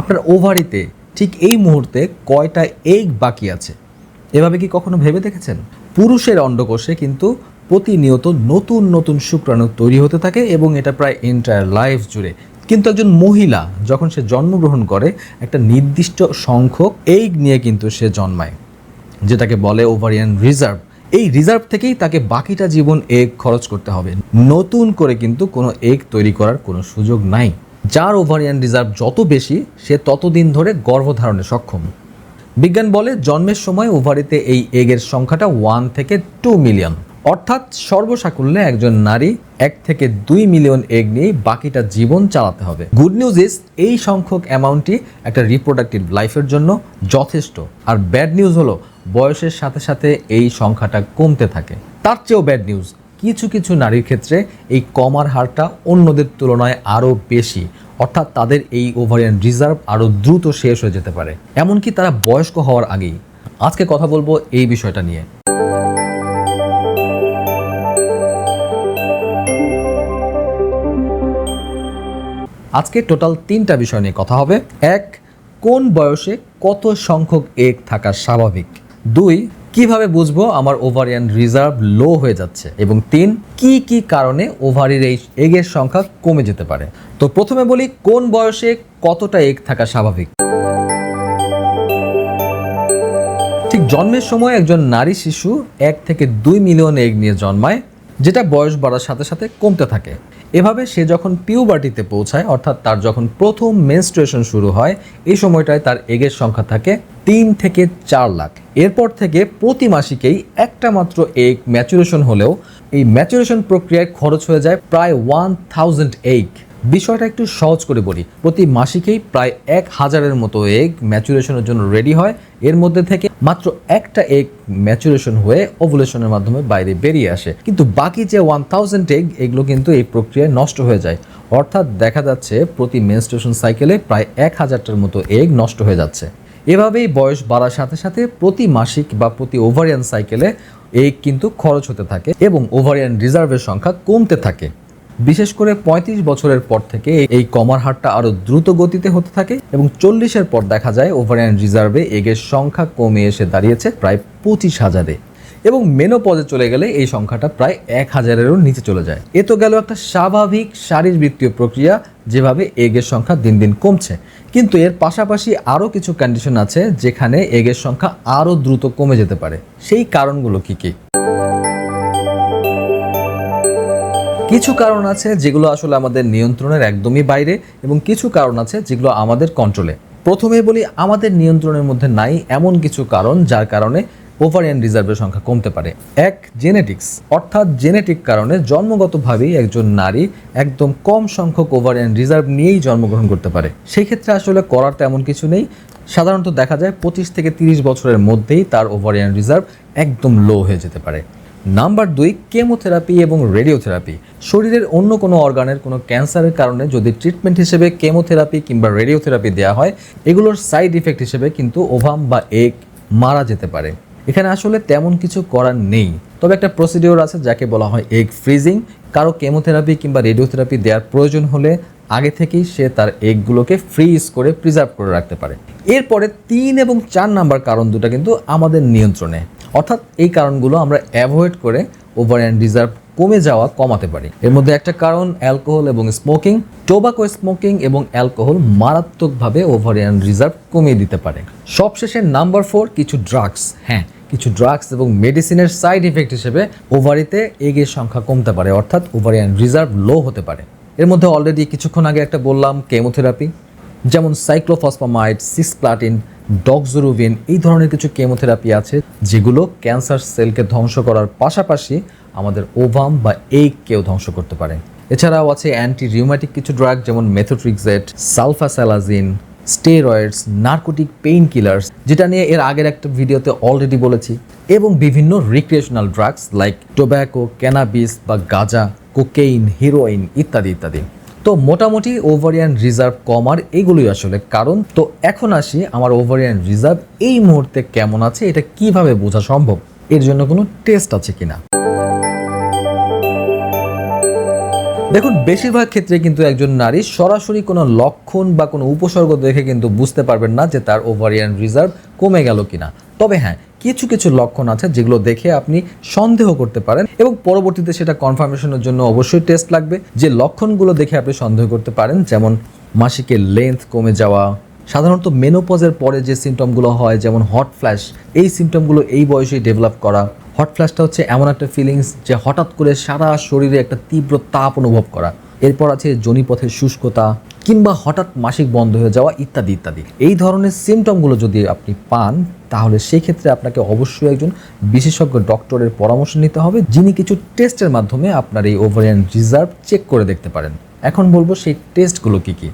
আপনার ওভারিতে ঠিক এই মুহূর্তে কয়টা এগ বাকি আছে? এভাবে কি কখনো ভেবে দেখেছেন? পুরুষের অন্ডকোষে কিন্তু প্রতিনিয়ত নতুন নতুন শুক্রাণু তৈরি হতে থাকে এবং এটা প্রায় এন্টায়ার লাইফ জুড়ে। কিন্তু একজন মহিলা যখন সে জন্মগ্রহণ করে, একটা নির্দিষ্ট সংখ্যক এগ নিয়ে কিন্তু সে জন্মায়, যেটাকে বলে ওভারিয়ান রিজার্ভ এই রিজার্ভ থেকেই তাকে বাকিটা জীবন এগ খরচ করতে হবে। নতুন করে কিন্তু কোনো এগ তৈরি করার কোনো সুযোগ নাই। যার ওভারিয়ান রিজার্ভ যত বেশি, সে ততদিন ধরে গর্ভধারণে সক্ষম। বিজ্ঞান বলে জন্মের সময় ওভারিতে এই এগের সংখ্যাটা ওয়ান থেকে টু মিলিয়ন অর্থাৎ সর্বসাকুল্যে একজন নারী এক থেকে দুই মিলিয়ন এগ নিয়ে বাকিটা জীবন চালাতে হবে। গুড নিউজ ইজ এই সংখ্যক অ্যামাউন্টটি একটা রিপ্রোডাক্টিভ লাইফের জন্য যথেষ্ট। আর ব্যাড নিউজ হলো, বয়সের সাথে সাথে এই সংখ্যাটা কমতে থাকে। তার চেয়েও ব্যাড নিউজ কিছু কিছু নারীর ক্ষেত্রে এই কমার হারটা অন্যদের তুলনায় আরও বেশি। অর্থাৎ তাদের এই ওভারিয়ান রিজার্ভ আরও দ্রুত শেষ হয়ে যেতে পারে। এমনকি তারা বয়স্ক হওয়ার আগেই। আজকে কথা বলব এই বিষয়টা নিয়ে। আজকে টোটাল তিনটা বিষয় নিয়ে কথা হবে। এক, কোন বয়সে কত সংখ্যক এগ থাকা স্বাভাবিক? দুই কীভাবে বুঝব আমার ওভারিয়ান রিজার্ভ লো হয়ে যাচ্ছে? এবং তিন, কি কি কারণে ওভারির এই এগের সংখ্যা কমে যেতে পারে? তো প্রথমে বলি, কোন বয়সে কতটা এগ থাকা স্বাভাবিক? ঠিক জন্মের সময় একজন নারী শিশু এক থেকে দুই মিলিয়ন এগ নিয়ে জন্মায়, যেটা বয়স বাড়ার সাথে সাথে কমতে থাকে। এভাবে সে যখন পিউবার্টিতে পৌঁছায়, অর্থাৎ তার যখন প্রথম মেনস্ট্রুয়েশন শুরু হয়, এই সময়টায় তার এগের সংখ্যা থাকে তিন থেকে চার লাখ। এরপর থেকে প্রতি মাসিকেই একটা মাত্র এগ ম্যাচুরেশন হলেও এই ম্যাচুরেশন প্রক্রিয়ায় খরচ হয়ে যায় প্রায় ওয়ান থাউজেন্ড এগ বিষয়টা একটু সহজ করে বলি। প্রতি মাসিকেই প্রায় এক হাজারের মতো এগ ম্যাচুরেশনের জন্য রেডি হয়। এর মধ্যে থেকে মাত্র একটা এগ ম্যাচুরেশন হয়ে ওভুলেশনের মাধ্যমে বাইরে বেরিয়ে আসে। কিন্তু বাকি যে ওয়ান থাউজেন্ড এগ এগুলো কিন্তু এই প্রক্রিয়ায় নষ্ট হয়ে যায়। অর্থাৎ দেখা যাচ্ছে প্রতি মেনস্ট্রুয়েশন সাইকেলে প্রায় এক হাজারটার মতো এগ নষ্ট হয়ে যাচ্ছে। এভাবেই বয়স বাড়ার সাথে সাথে প্রতি মাসিক বা প্রতি ওভারিয়ান সাইকেলে এগ কিন্তু খরচ হতে থাকে এবং ওভারিয়ান রিজার্ভের সংখ্যা কমতে থাকে। বিশেষ করে ৩৫ বছরের পর থেকে এই- কমার হারটা আরও দ্রুত গতিতে হতে থাকে এবং চল্লিশের পর দেখা যায় ওভারিয়ান রিজার্ভে এগের সংখ্যা কমে এসে দাঁড়িয়েছে প্রায় পঁচিশ হাজারে। এবং মেনোপজে চলে গেলে এই সংখ্যাটা প্রায় এক হাজারেরও নিচে চলে যায়। এ তো গেল একটা স্বাভাবিক শারীরবৃত্তীয় প্রক্রিয়া যেভাবে এগের সংখ্যা দিন দিন কমছে। কিন্তু এর পাশাপাশি আরও কিছু কন্ডিশন আছে যেখানে এগের সংখ্যা আরও দ্রুত কমে যেতে পারে। সেই কারণগুলো কি কি? কিছু কারণ আছে যেগুলো আসলে আমাদের নিয়ন্ত্রণের একদমই বাইরে এবং কিছু কারণ আছে যেগুলো আমাদের কন্ট্রোলে প্রথমে বলি, আমাদের নিয়ন্ত্রণের মধ্যে নাই এমন কিছু কারণ যার কারণে ওভারিয়ান রিজার্ভের সংখ্যা কমতে পারে। এক জেনেটিক্স অর্থাৎ জেনেটিক কারণে জন্মগতভাবেই একজন নারী একদম কম সংখ্যক ওভারিয়ান রিজার্ভ নিয়েই জন্মগ্রহণ করতে পারে। সেই ক্ষেত্রে আসলে করার তেমন কিছু নেই। সাধারণত দেখা যায় পঁচিশ থেকে তিরিশ বছরের মধ্যেই তার ওভারিয়ান রিজার্ভ একদম লো হয়ে যেতে পারে। নাম্বার দুই, কেমোথেরাপি এবং রেডিওথেরাপি। শরীরের অন্য কোনো অর্গানের কোনো ক্যান্সারের কারণে যদি ট্রিটমেন্ট হিসেবে কেমোথেরাপি কিংবা রেডিওথেরাপি দেওয়া হয়, এগুলোর সাইড ইফেক্ট হিসেবে কিন্তু ওভাম বা এগ মারা যেতে পারে। এখানে আসলে তেমন কিছু করার নেই। তবে একটা প্রসিডিওর আছে যাকে বলা হয় এগ ফ্রিজিং কারও কেমোথেরাপি কিংবা রেডিওথেরাপি দেওয়ার প্রয়োজন হলে আগে থেকেই সে তার এগগুলোকে ফ্রিজ করে প্রিজার্ভ করে রাখতে পারে। এরপরে তিন এবং চার নাম্বার কারণ দুটা কিন্তু আমাদের নিয়ন্ত্রণে। অর্থাৎ এই কারণগুলো আমরা অ্যাভয়েড করে ওভারিয়ান রিজার্ভ কমে যাওয়া কমাতে পারি। এর মধ্যে একটা কারণ অ্যালকোহল এবং স্মোকিং টোবাকো স্মোকিং এবং অ্যালকোহল মারাত্মকভাবে ওভারিয়ান রিজার্ভ কমিয়ে দিতে পারে। সবশেষে নাম্বার ফোর কিছু ড্রাগস হ্যাঁ কিছু ড্রাগস এবং মেডিসিনের সাইড ইফেক্ট হিসেবে ওভারিতে এগের সংখ্যা কমতে পারে, অর্থাৎ ওভারিয়ান রিজার্ভ লো হতে পারে। এর মধ্যে অলরেডি কিছুক্ষণ আগে একটা বললাম কেমোথেরাপি যেমন সাইক্লোফসফামাইড সিসপ্লাটিন ডক্সোরুভিন এই ধরনের কিছু কেমোথেরাপি আছে যেগুলো ক্যান্সার সেলকে ধ্বংস করার পাশাপাশি আমাদের ওভাম বা এইককেও ধ্বংস করতে পারে। এছাড়াও আছে অ্যান্টি রিউম্যাটিক কিছু ড্রাগ যেমন methotrexate sulfasalazine steroids narcotic pain killers যেটা নিয়ে এর আগের একটা ভিডিওতে অলরেডি বলেছি, এবং বিভিন্ন recreational drugs like tobacco cannabis বা গাঁজা কোকেইন হিরোইন ইত্যাদি ইত্যাদি। তো মোটামুটি ওভারিয়ান রিজার্ভ কমার এগুলোই আসলে কারণ। তো এখন আসি আমার ওভারিয়ান রিজার্ভ এই মুহূর্তে কেমন আছে, এটা কীভাবে বোঝা সম্ভব? এর জন্য কোনো টেস্ট আছে কিনা? দেখুন, বেশিরভাগ ক্ষেত্রে কিন্তু একজন নারী সরাসরি কোনো লক্ষণ বা কোনো উপসর্গ দেখে কিন্তু বুঝতে পারবেন না যে তার ওভারিয়ান রিজার্ভ কমে গেল কিনা। তবে হ্যাঁ কিছু কিছু লক্ষণ আছে যেগুলো দেখে আপনি সন্দেহ করতে পারেন এবং পরবর্তীতে সেটা কনফার্মেশনের জন্য অবশ্যই টেস্ট লাগবে। যে লক্ষণগুলো দেখে আপনি সন্দেহ করতে পারেন, যেমন মাসিকের লেন্থ কমে যাওয়া, সাধারণত মেনোপজের পরে যে সিমটমগুলো হয়, যেমন হট ফ্ল্যাশ এই সিমটমগুলো এই বয়সেই ডেভেলপ করা। হট ফ্ল্যাশটা হচ্ছে এমন একটা ফিলিংস যে হঠাৎ করে সারা শরীরে একটা তীব্র তাপ অনুভব করা। এরপর আছে জনিপথের শুষ্কতা কিংবা হঠাৎ মাসিক বন্ধ হয়ে যাওয়া ইত্যাদি ইত্যাদি। এই ধরনের সিমটমগুলো যদি আপনি পান, তাহলে সেই ক্ষেত্রে আপনাকে অবশ্যই একজন বিশেষজ্ঞ ডক্টরের পরামর্শ নিতে হবে, যিনি কিছু টেস্টের মাধ্যমে আপনার এই ওভারিয়ান রিজার্ভ চেক করে দেখতে পারেন। এখন বলব সেই টেস্টগুলো কী কি?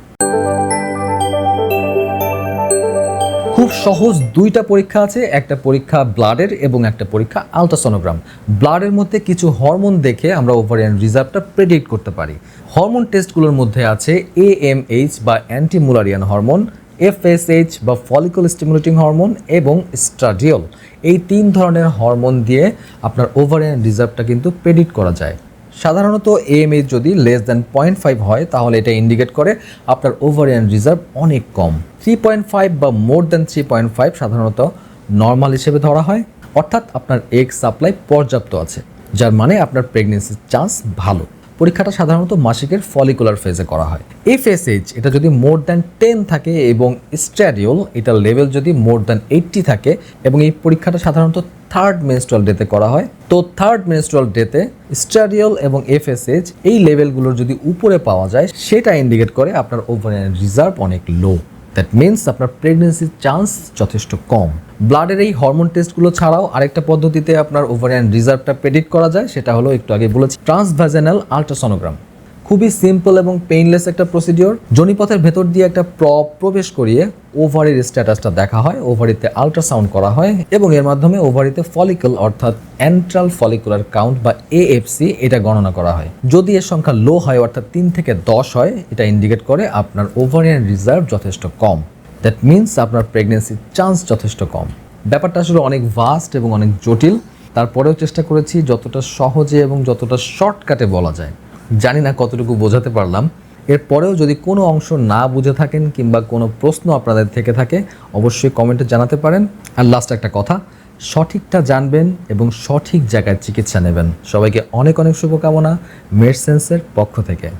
খুব সহজ দুইটা পরীক্ষা আছে, একটা পরীক্ষা ব্লাডের এবং একটা পরীক্ষা আলট্রাসোনোগ্রাম। ব্লাডের মধ্যে কিছু হরমোন দেখে আমরা ওভারিয়ান রিজার্ভটা প্রেডিক্ট করতে পারি। হরমোন টেস্টগুলোর মধ্যে আছে এএমএইচ বা অ্যান্টিমুলারিয়ান হরমোন এফএসএইচ বা ফলিকল স্টিমুলেটিং হরমোন এবং স্ট্রাডিওল এই তিন ধরনের হরমোন দিয়ে আপনার ওভারিয়ান রিজার্ভটা কিন্তু প্রেডিক্ট করা যায়। সাধারণত এএমএইচ যদি লেস দ্যান পয়েন্ট ফাইভ হয়, তাহলে এটা ইন্ডিকেট করে আপনার ওভারিয়ান রিজার্ভ অনেক কম। থ্রি পয়েন্ট ফাইভ বা more than three point five সাধারণত নর্মাল হিসেবে ধরা হয়। অর্থাৎ আপনার এগ সাপ্লাই পর্যাপ্ত আছে, যার মানে আপনার প্রেগনেন্সির চান্স ভালো। পরীক্ষাটা সাধারণত মাসিকের ফলিকুলার ফেজে করা হয়। এফএসএইচ এটা যদি মোর দ্যান টেন থাকে এবং স্ট্যাডিওল এটার লেভেল যদি মোর দ্যান এইটটি থাকে এবং এই পরীক্ষাটা সাধারণত থার্ড মেনস্ট্রাল ডেতে করা হয়, তো থার্ড মেনস্ট্রাল ডেতে স্ট্যাডিওল এবং এফএসএইচ এই লেভেলগুলোর যদি উপরে পাওয়া যায়, সেটা ইন্ডিকেট করে আপনার ওভারিয়ান রিজার্ভ অনেক লো দ্যাট মিনস আপনার প্রেগনেন্সির চান্স যথেষ্ট কম। ব্লাডের এই হরমোন টেস্টগুলো ছাড়াও আরেকটা পদ্ধতিতে আপনার ওভারিয়ান রিজার্ভটা প্রেডিক্ট করা যায়, সেটা হলো একটু আগে বলেছি ট্রান্সভাজেনাল আল্ট্রাসোনোগ্রাম খুবই সিম্পল এবং পেইনলেস একটা প্রসিডিওর জনিপথের ভেতর দিয়ে একটা প্রপ প্রবেশ করিয়ে ওভারির স্ট্যাটাসটা দেখা হয় ওভারিতে আল্ট্রাসাউন্ড করা হয় এবং এর মাধ্যমে ওভারিতে ফলিকল অর্থাৎ অ্যান্ট্রাল ফলিকুলার কাউন্ট বা এএফসি এটা গণনা করা হয়। যদি এর সংখ্যা লো হয়, অর্থাৎ তিন থেকে দশ হয়, এটা ইন্ডিকেট করে আপনার ওভারিয়ান রিজার্ভ যথেষ্ট কম। দ্যাট মিনস আপনার প্রেগনেন্সির চান্স যথেষ্ট কম। ব্যাপারটা আসলে অনেক ভাস্ট এবং অনেক জটিল। তারপরেও চেষ্টা করেছি যতটা সহজে এবং যতটা শর্টকাটে বলা যায়। জানি না কতটুকু বোঝাতে পারলাম। এরপরেও যদি কোনো অংশ না বুঝে থাকেন কিংবা কোনো প্রশ্ন আপনাদের থেকে থাকে, অবশ্যই কমেন্টে জানাতে পারেন। আর লাস্ট একটা কথা, সঠিকটা জানবেন এবং সঠিক জায়গায় চিকিৎসা নেবেন। সবাইকে অনেক অনেক শুভকামনা মেডসেন্সের পক্ষ থেকে।